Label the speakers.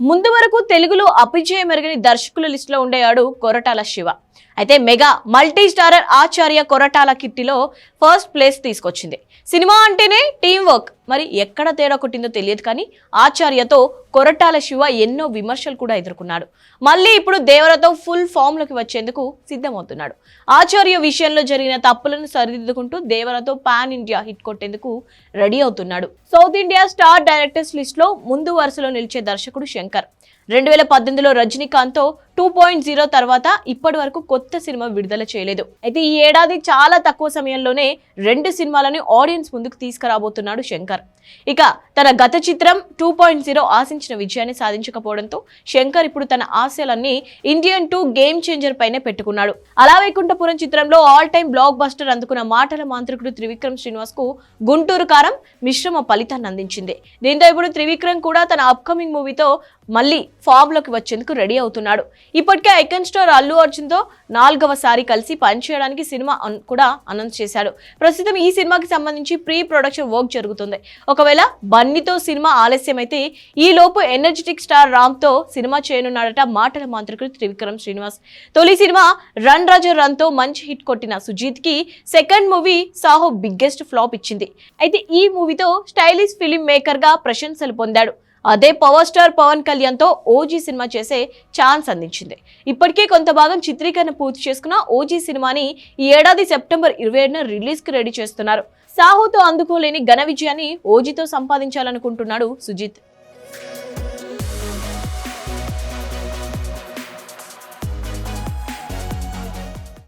Speaker 1: ముందు వరకు తెలుగులో అభిజయ మెరుగని దర్శకుల లిస్టులో ఉండేవాడు కొరటాల శివ. అయితే mega multi starrer Acharya Koratala కిట్టిలో first place తీసుకొచ్చింది. సినిమా అంటేనే టీం వర్క్ మరి ఎక్కడ తేడా కొట్టిందో తెలియదు కానీ ఆచార్యతో కొరటాల శివ ఎన్నో విమర్శలు కూడా ఎదుర్కొన్నాడు. మళ్ళీ ఇప్పుడు దేవరతో ఫుల్ ఫామ్లోకి వచ్చేందుకు సిద్ధమవుతున్నాడు. ఆచార్య విషయంలో జరిగిన తప్పులను సరిదిద్దుకుంటూ దేవరతో పాన్ ఇండియా హిట్ కొట్టేందుకు రెడీ అవుతున్నాడు. సౌత్ ఇండియా స్టార్ డైరెక్టర్స్ లిస్ట్లో ముందు వరుసలో నిలిచే దర్శకుడు శంకర్. రెండు వేల పద్దెనిమిదిలో రజనీకాంత్తో టూ పాయింట్ జీరో తర్వాత ఇప్పటి వరకు కొత్త సినిమా విడుదల చేయలేదు. అయితే ఈ ఏడాది చాలా తక్కువ సమయంలోనే రెండు సినిమాలను ఆడియన్స్ ముందుకు తీసుకురాబోతున్నాడు శంకర్. ఇక తన గత చిత్రం టూ పాయింట్ జీరో ఆశించిన విజయాన్ని సాధించకపోవడంతో శంకర్ ఇప్పుడు తన ఆశయాలన్నీ ఇండియన్ టూ గేమ్ చేంజర్ పైనే పెట్టుకున్నాడు. అలా వైకుంఠపురం చిత్రంలో ఆల్ టైమ్ బ్లాక్ బస్టర్ అందుకున్న మాటల మాంత్రికుడు త్రివిక్రమ్ శ్రీనివాస్కు గుంటూరు కారం మిశ్రమ ఫలితాన్ని అందించింది. దీంతో ఇప్పుడు త్రివిక్రమ్ కూడా తన అప్కమింగ్ మూవీతో మళ్ళీ ఫామ్లోకి వచ్చేందుకు రెడీ అవుతున్నాడు. ఇప్పటికే ఐకన్ స్టార్ అల్లు అర్జున్తో నాలుగవసారి కలిసి పనిచేయడానికి సినిమా కూడా అనౌన్స్ చేశాడు. ప్రస్తుతం ఈ సినిమాకి సంబంధించి ప్రీ ప్రొడక్షన్ వర్క్ జరుగుతుంది. ఒకవేళ బన్నీతో సినిమా ఆలస్యమైతే ఈ లోపు ఎనర్జెటిక్ స్టార్ రామ్తో సినిమా చేయనున్నాడట మాటల మాంత్రికుడు త్రివిక్రమ్ శ్రీనివాస్. తొలి సినిమా రన్ రాజా రన్తో మంచి హిట్ కొట్టిన సుజీత్కి second movie Saaho biggest flop ఇచ్చింది. అయితే ఈ మూవీతో స్టైలిష్ ఫిలిం మేకర్గా ప్రశంసలు పొందాడు. అదే పవర్ స్టార్ పవన్ కళ్యాణ్తో ఓజీ సినిమా చేసే ఛాన్స్ అందించింది. ఇప్పటికే కొంత భాగం చిత్రీకరణ పూర్తి చేసుకున్న ఓజీ సినిమాని ఈ ఏడాది సెప్టెంబర్ ఇరవై ఏడున రిలీజ్కి రెడీ చేస్తున్నారు. సాహుతో అందుకోలేని ఘన విజయాన్ని ఓజీతో సంపాదించాలనుకుంటున్నాడు సుజిత్.